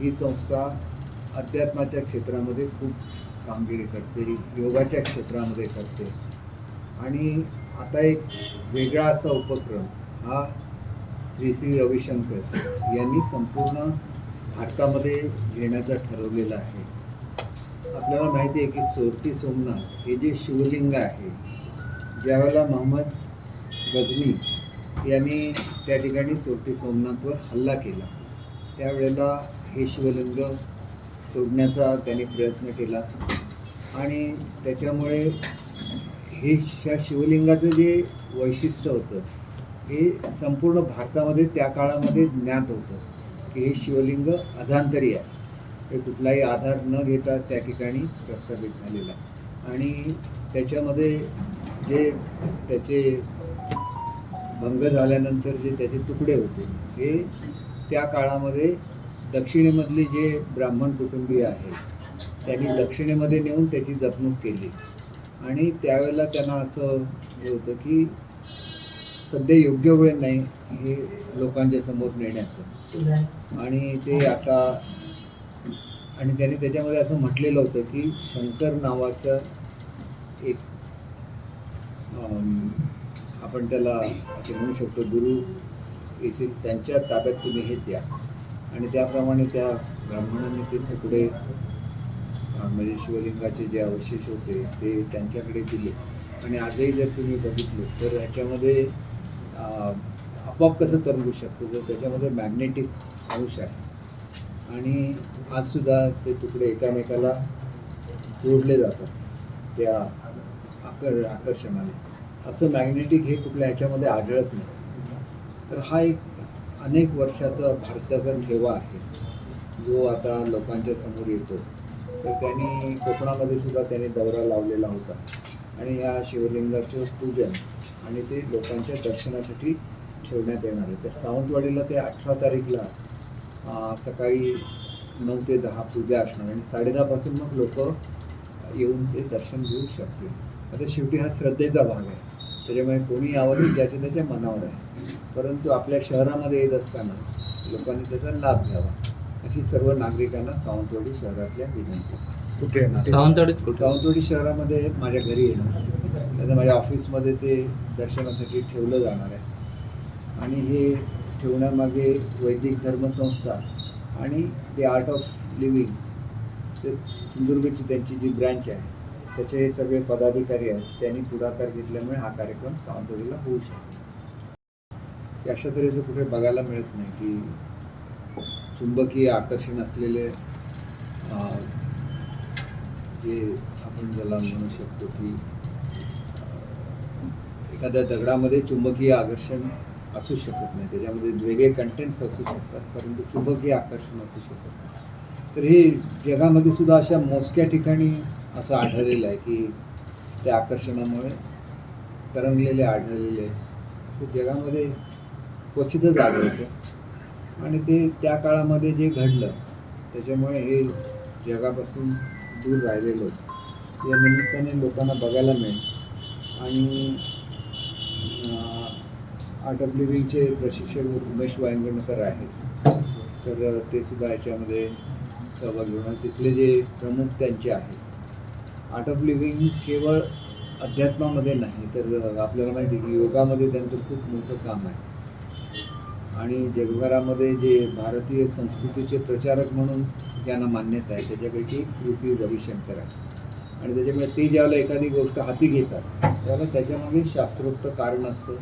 ही संस्था अध्यात्माच्या क्षेत्रामध्ये खूप कामगिरी करते योगाच्या क्षेत्रामध्ये करते. आणि आता एक वेगळा असा उपक्रम हा श्री श्री रविशंकर यांनी संपूर्ण भारतामध्ये घेण्याचा ठरवलेला आहे. आपल्याला माहिती आहे की सोरटी सोमनाथ हे जे शिवलिंग आहे ज्यावेळेला मोहम्मद गजनी यांनी त्या ठिकाणी सोरटी सोमनाथवर हल्ला केला त्यावेळेला हे शिवलिंग तोडण्याचा त्याने प्रयत्न केला. आणि त्याच्यामुळे हे श शिवलिंगाचं जे वैशिष्ट्य होतं हे संपूर्ण भारतामध्ये त्या काळामध्ये ज्ञात होतं की हे शिवलिंग अधांतरी आहे. हे कुठलाही आधार न घेता त्या ठिकाणी प्रस्थापित झालेलं आहे. आणि त्याच्यामध्ये जे त्याचे भंग झाल्यानंतर जे त्याचे तुकडे होते हे त्या काळामध्ये दक्षिणेमधले जे ब्राह्मण कुटुंबीय आहेत त्यांनी दक्षिणेमध्ये नेऊन त्याची जपणूक केली. आणि त्यावेळेला त्यांना असं हे होतं की सध्या योग्य वेळ नाही हे लोकांच्या समोर नेण्याचं. आणि ते आता आणि त्याने त्याच्यामध्ये असं म्हटलेलं होतं की शंकर नावाचं एक आपण त्याला असे म्हणू शकतो गुरु येथील त्यांच्या ताब्यात तुम्ही हे द्या. आणि त्याप्रमाणे त्या ब्राह्मणांनी ते तुकडे म्हणजे शिवलिंगाचे जे अवशेष होते ते त्यांच्याकडे दिले. आणि आजही जर तुम्ही बघितले तर ह्याच्यामध्ये आपोआप कसं तरंगू शकतं? जर त्याच्यामध्ये मॅग्नेटिक अंश आहे. आणि आजसुद्धा ते तुकडे एकामेकाला जोडले जातात त्या आकर आकर्षणाने. असं मॅग्नेटिक हे कुठल्या ह्याच्यामध्ये आढळत नाही. तर हा एक अनेक वर्षाचा भारताचा ठेवा आहे. जो आता लोकांच्या समोर येतो. तर त्यांनी कोकणामध्ये सुद्धा त्यांनी दौरा लावलेला होता. आणि या शिवलिंगाचं पूजन आणि ते लोकांच्या दर्शनासाठी ठेवण्यात येणार आहे. तर सावंतवाडीला ते अठरा तारीखला सकाळी नऊ ते दहा पूजा असणार आणि साडेदहापासून मग लोक येऊन ते दर्शन घेऊ शकतील. आता शेवटी हा श्रद्धेचा भाग आहे. त्याच्यामुळे कोणी यावं नाही ज्याच्या त्याच्या मनावर आहे. परंतु आपल्या शहरामध्ये येत असताना लोकांनी त्याचा लाभ घ्यावा. अशी सर्व नागरिकांना सावंतवाडी शहरातल्या विनंती कुठे येणार? सावंतवाडीत कुठं? सावंतवाडी शहरामध्ये माझ्या घरी येणार. त्याचं माझ्या ऑफिसमध्ये ते दर्शनासाठी ठेवलं जाणार आहे. आणि हे ठेवण्यामागे वैदिक धर्मसंस्था आणि द आर्ट ऑफ लिव्हिंग ते सिंधुदुर्गची त्यांची जी ब्रँच आहे त्याचे हे सगळे पदाधिकारी आहेत त्यांनी पुढाकार घेतल्यामुळे हा कार्यक्रम सावंतवाडीला होऊ शकतो. अशा तऱ्हेचं कुठे बघायला मिळत नाही की चुंबकीय आकर्षण असलेले जे आपण ज्याला म्हणू शकतो की एखाद्या दगडामध्ये चुंबकीय आकर्षण असू शकत नाही. त्याच्यामध्ये वेगळे कंटेंट्स असू शकतात परंतु चुंबकीय आकर्षण असू शकत नाही. तर हे जगामध्ये सुद्धा अशा मोजक्या ठिकाणी असं आढळलेलं आहे की त्या आकर्षणामुळे तरंगलेले आढळलेले ते जगामध्ये क्वचितच आढळते. आणि ते त्या काळामध्ये जे घडलं त्याच्यामुळे हे जगापासून दूर राहिलेलं होतं. या निमित्ताने लोकांना बघायला मिळेल. आणि आर्ट ऑफ लिव्हिंगचे प्रशिक्षक उमेश वायंगणकर आहेत. तर ते सुद्धा याच्यामध्ये सहभाग घेऊन तिथले जे प्रमुख त्यांचे आहेत आर्ट ऑफ लिव्हिंग केवळ अध्यात्मामध्ये नाही तर आपल्याला माहिती आहे की योगामध्ये त्यांचं खूप मोठं काम आहे. आणि जगभरामध्ये जे भारतीय संस्कृतीचे प्रचारक म्हणून ज्यांना मान्यता आहे त्याच्यापैकी एक श्री श्री रविशंकर आहे आणि त्याच्यामुळे ते ज्यावेळेला एखादी गोष्ट हाती घेतात त्यावेळेला त्याच्यामागे शास्त्रोक्त कारण असतं.